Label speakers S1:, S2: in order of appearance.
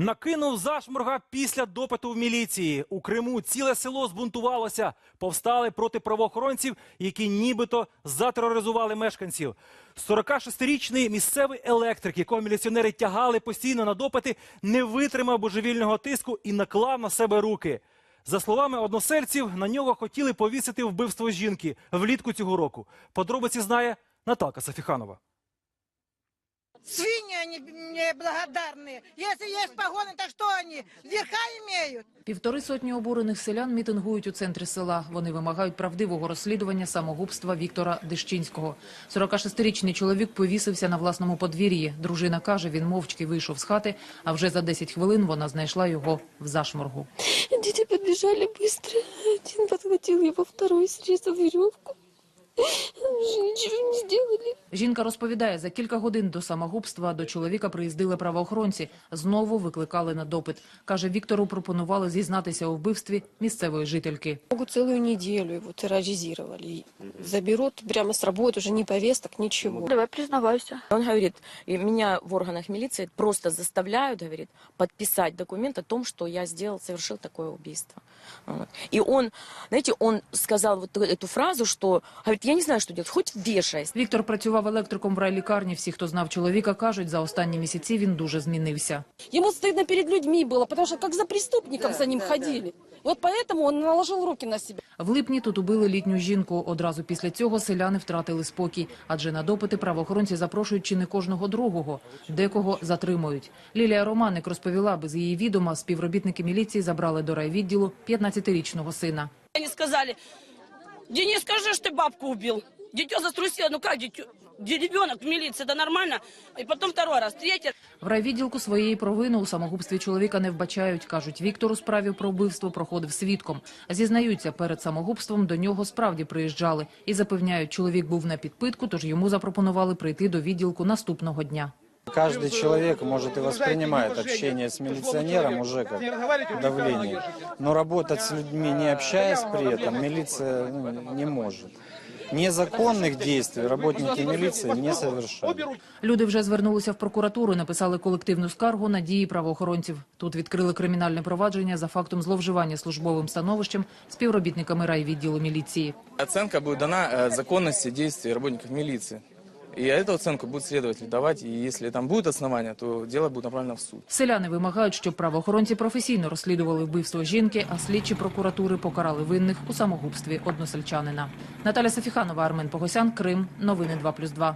S1: Накинув зашморга після допиту в міліції. У Криму ціле село збунтувалося. Повстали проти правоохоронців, які нібито затероризували мешканців. 46-річний місцевий електрик, якого міліціонери тягали постійно на допити, не витримав божевільного тиску і наклав на себе руки. За словами односельців, на нього хотіли повісити вбивство жінки влітку цього року. Подробиці знає Наталка Сафіханова.
S2: Свиньи они неблагодарные. Если есть погоны, то что они? Верха имеют?
S3: Півтори сотні обурених селян мітингують у центрі села. Вони вимагають правдивого розслідування самогубства Віктора Дещинського. 46-річний чоловік повісився на власному подвір'ї. Дружина каже, він мовчки вийшов з хати, а вже за 10 хвилин вона знайшла його в зашморгу.
S4: Дети подбежали быстро. Один подхватил его, второй срезал веревку. Уже ничего не сделали.
S3: Жінка розповідає, за кілька годин до самогубства до чоловіка приїздили правоохоронці. Знову викликали на допит. Каже, Віктору пропонували зізнатися у вбивстві місцевої жительки.
S4: Могут целую неделю его терроризировали. И Заберут прямо с работы, уже ни повесток, ничего.
S5: Давай признавайся.
S6: Он говорит, и меня в органах милиции просто заставляют, говорит, подписать документ о том, что я сделал, совершил такое убийство. Вот. И он, знаете, он сказал вот эту фразу, что, говорит, я не знаю, что делать, хоть вешайся.
S3: Віктор працював електриком в райлікарні. Всі, хто знав чоловіка, кажуть, за останні місяці він дуже змінився.
S7: Ему стыдно перед людьми было, потому что как за преступником за ним ходили. Вот поэтому он наложил руки на себя.
S3: В липні тут убили літню жінку. Одразу після цього селяни втратили спокій, адже на допити правоохоронці запрошують чи не кожного другого, декого затримують. Лілія Романик розповіла, без її відома співробітники міліції забрали до райвідділу 15-річного сина.
S7: Они сказали, Денис, скажи, что ты бабку убил. Дитё заструсило, ну как дитё? Где ребенок в милиции, это нормально? И потом второй раз, третий
S3: В райвідділку своєї провини у самогубстві чоловіка не вбачають. Кажуть, Віктор у справі про вбивство проходив свідком. Зізнаються, перед самогубством до нього справді приїжджали. І запевняють, чоловік був на підпитку, тож йому запропонували прийти до відділку наступного дня.
S8: Каждый человек, может, и воспринимает общение с милиционером уже как давление. Но работать с людьми, не общаясь при этом, милиция ну, не может. Незаконных дій работники міліції не совершают.
S3: Люди вже звернулися в прокуратуру, написали колективну скаргу на дії правоохоронців. Тут відкрили кримінальне провадження за фактом зловживання службовим становищем співробітниками райвідділу міліції.
S9: Оценка буде дана законності дій действий работников милиции. цю оцінку оценку будет следователь і якщо там будуть основання, то дело буде направлено в суд.
S3: Селяни вимагають, щоб правоохоронці професійно розслідували вбивство жінки, а слідчі прокуратури покарали винних у самогубстві односельчанина. Наталя Сафіханова, Армен Погосян, Крим. Новини 2+,2.